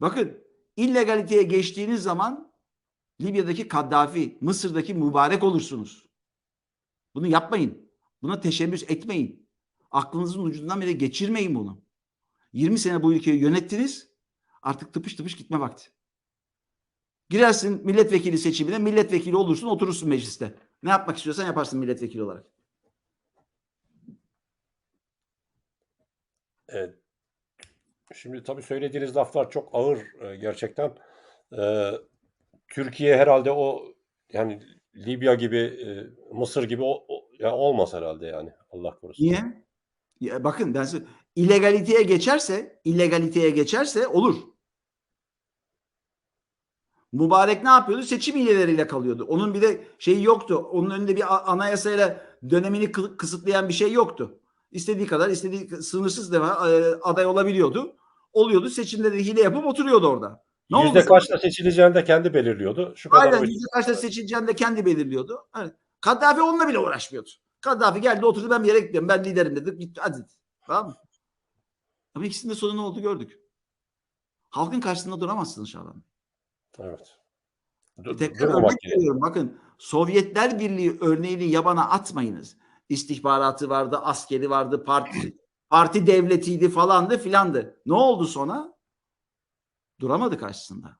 Bakın illegaliteye geçtiğiniz zaman Libya'daki Kaddafi, Mısır'daki mübarek olursunuz. Bunu yapmayın. Buna teşebbüs etmeyin. Aklınızın ucundan bile geçirmeyin bunu. 20 sene bu ülkeyi yönettiniz. Artık tıpış tıpış gitme vakti. Girersin milletvekili seçimine, milletvekili olursun, oturursun mecliste. Ne yapmak istiyorsan yaparsın milletvekili olarak. Evet. Şimdi tabii söylediğiniz laflar çok ağır e, gerçekten. Ee, Türkiye herhalde o yani Libya gibi, e, Mısır gibi o, o- ya olmaz herhalde yani. Allah korusun. Niye? Ya bakın ben size illegaliteye geçerse, illegaliteye geçerse olur. Mübarek ne yapıyordu? Seçim hileleriyle kalıyordu. Onun bir de şeyi yoktu. Onun önünde bir anayasayla dönemini kı- kısıtlayan bir şey yoktu. İstediği kadar, istediği sınırsız deva e, aday olabiliyordu. Oluyordu. Seçimde de hile yapıp oturuyordu orada. Ne Yüzde oldu? kaçta seçileceğini de kendi belirliyordu. Şu kadar Aynen yüzde kaçta seçileceğini de kendi belirliyordu. Evet. Kaddafi onunla bile uğraşmıyordu. Kaddafi geldi oturdu ben bir yere gitmiyorum. Ben liderim dedi. Gitti hadi. Tamam mı? Ama ikisinin de sonu ne oldu gördük. Halkın karşısında duramazsınız Şaban. Evet. Dur- tekrar örnek veriyorum. Bakın Sovyetler Birliği örneğini yabana atmayınız. İstihbaratı vardı, askeri vardı, parti parti devletiydi falandı filandı. Ne oldu sonra? Duramadı karşısında.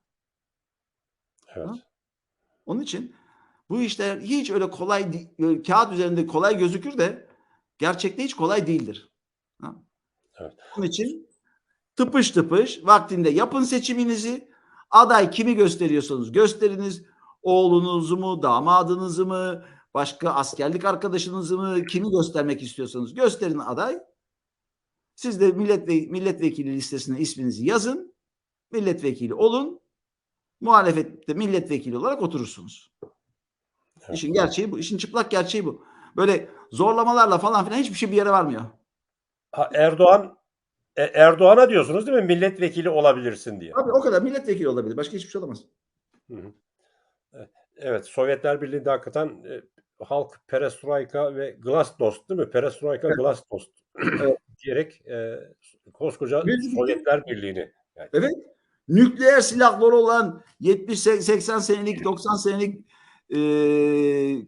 Evet. Onun için bu işler hiç öyle kolay kağıt üzerinde kolay gözükür de gerçekte hiç kolay değildir. Ha? Evet. Onun için tıpış tıpış vaktinde yapın seçiminizi. Aday kimi gösteriyorsanız gösteriniz. Oğlunuzu mu, damadınızı mı, başka askerlik arkadaşınızı mı, kimi göstermek istiyorsanız gösterin aday. Siz de millet milletvekili listesine isminizi yazın. Milletvekili olun. Muhalefette milletvekili olarak oturursunuz. Evet. İşin gerçeği bu. İşin çıplak gerçeği bu. Böyle zorlamalarla falan filan hiçbir şey bir yere varmıyor. Ha, Erdoğan e, Erdoğan'a diyorsunuz değil mi? Milletvekili olabilirsin diye. Abi o kadar milletvekili olabilir. Başka hiçbir şey olamaz. Hı hı. Evet, Sovyetler Birliği'nde hakikaten e, halk perestroika ve glasnost değil mi? Perestroika, glasnost diyerek e, koskoca Sovyetler Birliği'ni yani, Evet. Nükleer silahları olan 70-80 senelik 90 senelik e,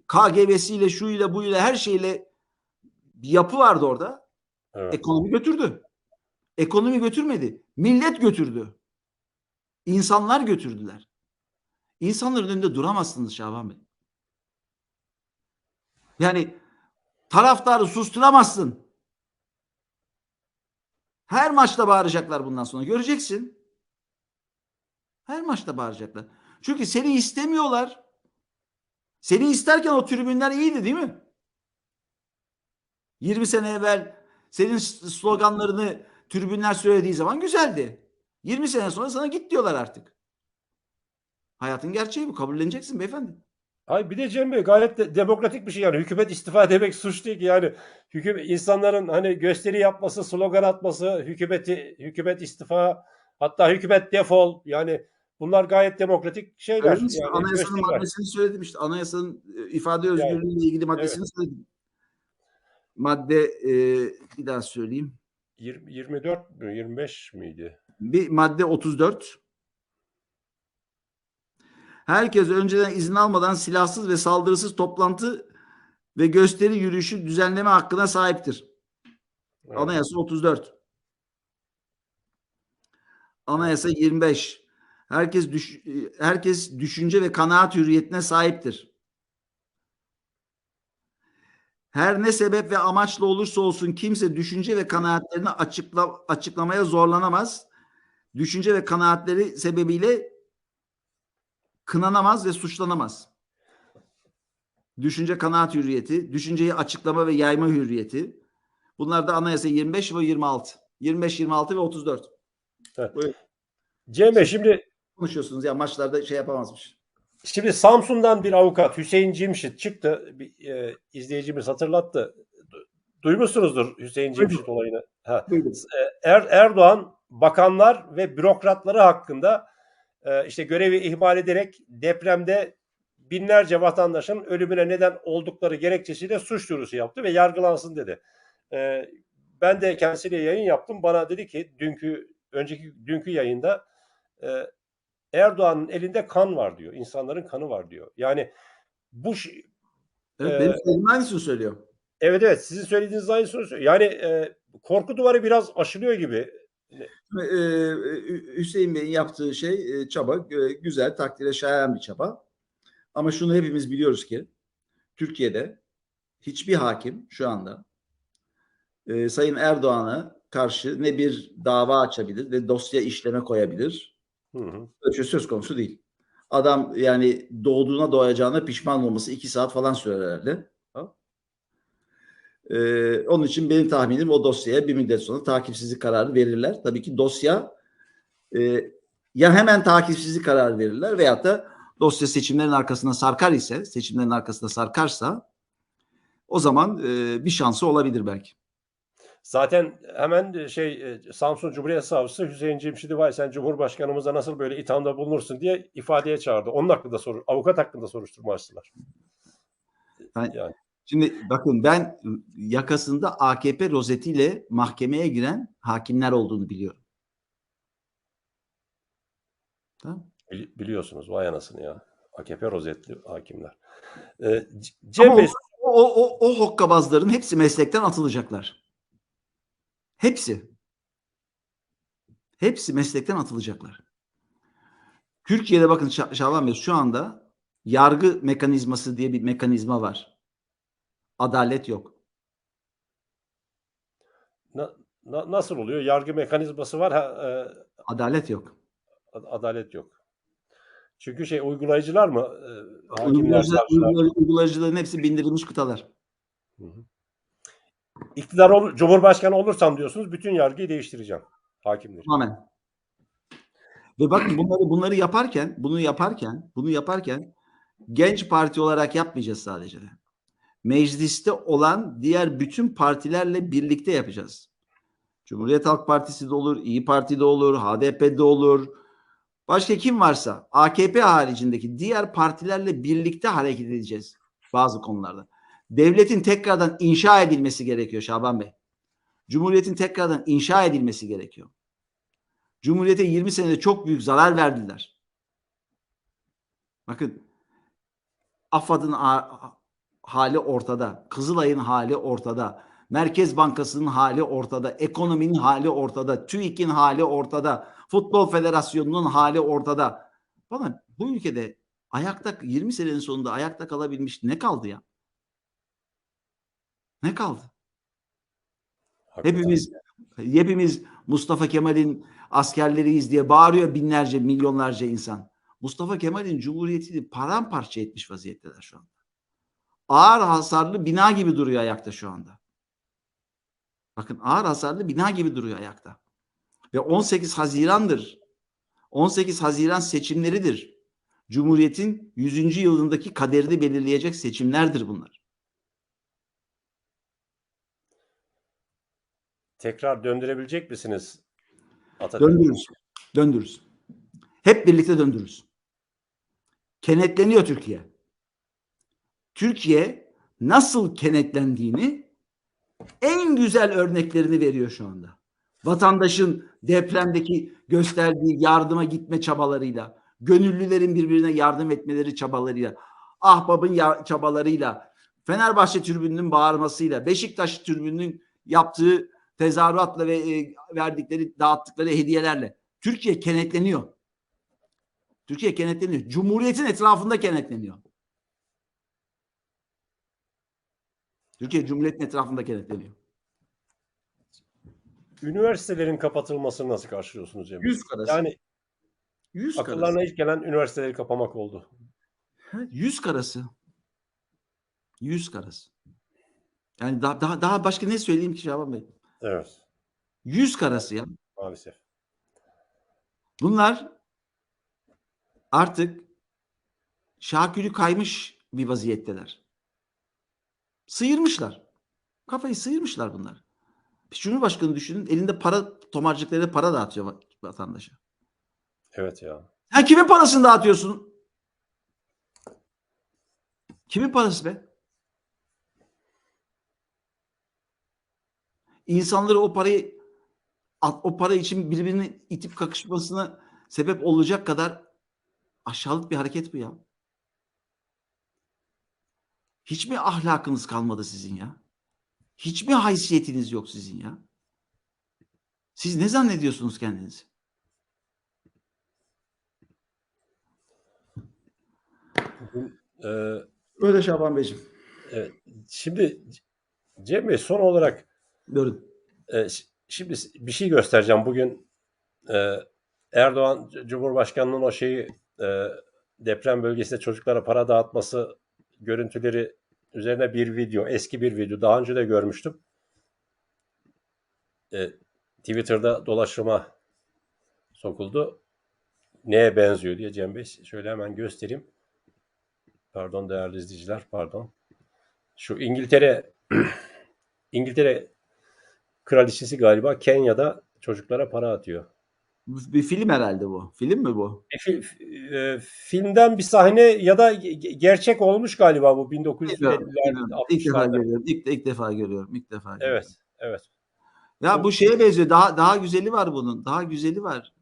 KGB'siyle şuyla buyla her şeyle bir yapı vardı orada. evet. Ekonomi götürdü. Ekonomi götürmedi. Millet götürdü. İnsanlar götürdüler. İnsanların önünde duramazsınız Şaban Bey. Yani taraftarı susturamazsın. Her maçta bağıracaklar bundan sonra. Göreceksin. Her maçta bağıracaklar. Çünkü seni istemiyorlar. Seni isterken o tribünler iyiydi değil mi? 20 sene evvel senin sloganlarını tribünler söylediği zaman güzeldi. 20 sene sonra sana git diyorlar artık. Hayatın gerçeği bu. Kabulleneceksin beyefendi. Hayır bir de Cem Bey gayet de demokratik bir şey yani hükümet istifa demek suç değil ki yani hükümet insanların hani gösteri yapması, slogan atması, hükümeti hükümet istifa hatta hükümet defol yani bunlar gayet demokratik şeyler. Mi? Yani Anayasanın maddesini söyledim işte. Anayasanın e, ifade özgürlüğüyle ilgili maddesini söyledim. Madde e, bir daha söyleyeyim. 20, 24 mü 25 miydi? Bir madde 34. Herkes önceden izin almadan silahsız ve saldırısız toplantı ve gösteri yürüyüşü düzenleme hakkına sahiptir. Evet. Anayasa 34. Anayasa 25. Herkes düş, herkes düşünce ve kanaat hürriyetine sahiptir. Her ne sebep ve amaçla olursa olsun kimse düşünce ve kanaatlerini açıkla, açıklamaya zorlanamaz. Düşünce ve kanaatleri sebebiyle kınanamaz ve suçlanamaz. Düşünce kanaat hürriyeti, düşünceyi açıklama ve yayma hürriyeti. Bunlar da anayasa 25 ve 26. 25, 26 ve 34. Cem Bey şimdi Konuşuyorsunuz ya maçlarda şey yapamazmış. Şimdi Samsun'dan bir avukat Hüseyin Cimşit çıktı. Bir, e, izleyicimiz hatırlattı. Du- Duymuşsunuzdur Hüseyin Duydum. Cimşit olayını. Ha. Duydum. Er, Erdoğan bakanlar ve bürokratları hakkında e, işte görevi ihmal ederek depremde binlerce vatandaşın ölümüne neden oldukları gerekçesiyle suç duyurusu yaptı ve yargılansın dedi. E, ben de kendisiyle yayın yaptım. Bana dedi ki dünkü önceki dünkü yayında e, Erdoğan'ın elinde kan var diyor. İnsanların kanı var diyor. Yani bu Evet, Ee, benim söylediğim aynısını söylüyor. evet evet sizin söylediğiniz aynı soru. Yani e, korku duvarı biraz aşılıyor gibi. Ee, Hü- Hüseyin Bey'in yaptığı şey e, çaba e, güzel, takdire şayan bir çaba. Ama şunu hepimiz biliyoruz ki Türkiye'de hiçbir hakim şu anda e, Sayın Erdoğan'a karşı ne bir dava açabilir ne dosya işleme koyabilir. Hı hı. Böyle bir şey söz konusu değil. Adam yani doğduğuna doğacağına pişman olması iki saat falan sürer herhalde. Ee, onun için benim tahminim o dosyaya bir müddet sonra takipsizlik kararı verirler. Tabii ki dosya e, ya hemen takipsizlik kararı verirler veyahut da dosya seçimlerin arkasına sarkar ise, seçimlerin arkasına sarkarsa o zaman e, bir şansı olabilir belki. Zaten hemen de şey e, Samsun Cumhuriyet Savcısı Hüseyin Cemşidi vay sen Cumhurbaşkanımıza nasıl böyle ithamda bulunursun diye ifadeye çağırdı. Onun hakkında soru, avukat hakkında soruşturma açtılar. Yani- Yani. Şimdi bakın ben yakasında AKP rozetiyle mahkemeye giren hakimler olduğunu biliyorum. Tamam. Bili- Biliyorsunuz vay anasını ya. AKP rozetli hakimler. Ee, Cem Bey o, o, o, o hokkabazların hepsi meslekten atılacaklar. Hepsi. Hepsi meslekten atılacaklar. Türkiye'de bakın Şaban Bey şu anda yargı mekanizması diye bir mekanizma var. Adalet yok. na- na- nasıl oluyor? Yargı mekanizması var, ha, e, Adalet yok. ad- adalet yok. Çünkü şey uygulayıcılar mı? E, Uygulayıcılar, savcılar. uygulayıcı- uygulayıcıların hepsi bindirilmiş kıtalar. Hı hı. İktidar ol, Cumhurbaşkanı olursam diyorsunuz bütün yargıyı değiştireceğim. Hakimleri. Tamamen. Ve bakın bunları bunları yaparken, bunu yaparken, bunu yaparken genç parti olarak yapmayacağız sadece de. Mecliste olan diğer bütün partilerle birlikte yapacağız. Cumhuriyet Halk Partisi de olur, İyi Parti de olur, HDP de olur. Başka kim varsa AKP haricindeki diğer partilerle birlikte hareket edeceğiz bazı konularda. Devletin tekrardan inşa edilmesi gerekiyor Şaban Bey. Cumhuriyetin tekrardan inşa edilmesi gerekiyor. Cumhuriyete 20 senede çok büyük zarar verdiler. Bakın AFAD'ın hali ortada. Kızılay'ın hali ortada. Merkez Bankası'nın hali ortada. Ekonominin hali ortada. TÜİK'in hali ortada. Futbol Federasyonu'nun hali ortada. Bana bu ülkede ayakta 20 senenin sonunda ayakta kalabilmiş ne kaldı ya? Ne kaldı? Hakikaten. Hepimiz hepimiz Mustafa Kemal'in askerleriyiz diye bağırıyor binlerce, milyonlarca insan. Mustafa Kemal'in cumhuriyetini paramparça etmiş vaziyetteler şu anda. Ağır hasarlı bina gibi duruyor ayakta şu anda. Bakın ağır hasarlı bina gibi duruyor ayakta. Ve 18 Haziran'dır. 18 Haziran seçimleridir. Cumhuriyetin 100. yılındaki kaderini belirleyecek seçimlerdir bunlar. Tekrar döndürebilecek misiniz? Atatürk? Döndürürüz. Döndürürüz. Hep birlikte döndürürüz. Kenetleniyor Türkiye. Türkiye nasıl kenetlendiğini en güzel örneklerini veriyor şu anda. Vatandaşın depremdeki gösterdiği yardıma gitme çabalarıyla, gönüllülerin birbirine yardım etmeleri çabalarıyla, ahbabın çabalarıyla, Fenerbahçe tribününün bağırmasıyla, Beşiktaş tribününün yaptığı tezahüratla ve e, verdikleri, dağıttıkları hediyelerle Türkiye kenetleniyor. Türkiye kenetleniyor. Cumhuriyetin etrafında kenetleniyor. Türkiye Cumhuriyet'in etrafında kenetleniyor. Üniversitelerin kapatılmasını nasıl karşılıyorsunuz Cem? Yüz karası. Yani yüz karası. akıllarına ilk gelen üniversiteleri kapamak oldu. Yüz karası. Yüz karası. Yani daha, daha, daha başka ne söyleyeyim ki Şaban Bey? Evet. Yüz karası ya. Maalesef. Bunlar artık şakülü kaymış bir vaziyetteler. Sıyırmışlar. Kafayı sıyırmışlar bunlar. Cumhurbaşkanı düşünün elinde para tomarcıklarıyla para dağıtıyor va- vatandaşa. Evet ya. Ha kimin parasını dağıtıyorsun? Kimin parası be? İnsanları o parayı o para için birbirini itip kakışmasına sebep olacak kadar aşağılık bir hareket bu ya. Hiç mi ahlakınız kalmadı sizin ya? Hiç mi haysiyetiniz yok sizin ya? Siz ne zannediyorsunuz kendinizi? Ee, Öyle Şaban Beyciğim. evet. Şimdi Cem Bey son olarak Buyurun. e, şimdi bir şey göstereceğim. Bugün e, Erdoğan Cumhurbaşkanı'nın o şeyi e, deprem bölgesinde çocuklara para dağıtması görüntüleri üzerine bir video, eski bir video. Daha önce de görmüştüm. E, Twitter'da dolaşıma sokuldu. Neye benziyor diye Cem Bey şöyle hemen göstereyim. Pardon değerli izleyiciler, pardon. Şu İngiltere İngiltere kraliçesi galiba Kenya'da çocuklara para atıyor. Bir film herhalde bu. Film mi bu? E, fi- e, filmden bir sahne ya da ge- gerçek olmuş galiba bu Bilmiyorum, 1950'lerde, bilmiyorum. İlk defa 60'larda. görüyorum. İlk, ilk defa görüyorum. İlk defa görüyorum. Evet, evet. Ya bu şeye benziyor. Daha daha güzeli var bunun. Daha güzeli var.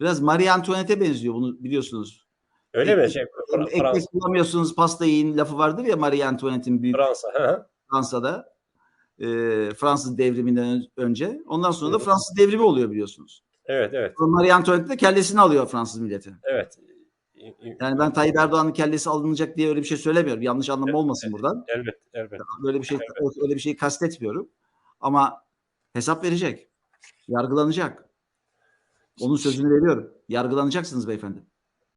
Biraz Marie Antoinette'e benziyor bunu biliyorsunuz. Öyle mi? Şey, Ekmek Fransa, bulamıyorsunuz pasta yiyin lafı vardır ya Marie Antoinette'in büyük Fransa. hı. Fransa'da. e, Fransız devriminden ön- önce. Ondan sonra da. Fransız devrimi oluyor biliyorsunuz. Evet, evet, Marie Antoinette de kellesini alıyor Fransız milleti. evet. Yani ben Tayyip Erdoğan'ın kellesi alınacak diye öyle bir şey söylemiyorum. Yanlış anlama olmasın buradan. Elbet, elbet. Böyle bir şey Evet. öyle bir şey kastetmiyorum. Ama hesap verecek. Yargılanacak. Onun sözünü veriyorum. Yargılanacaksınız beyefendi.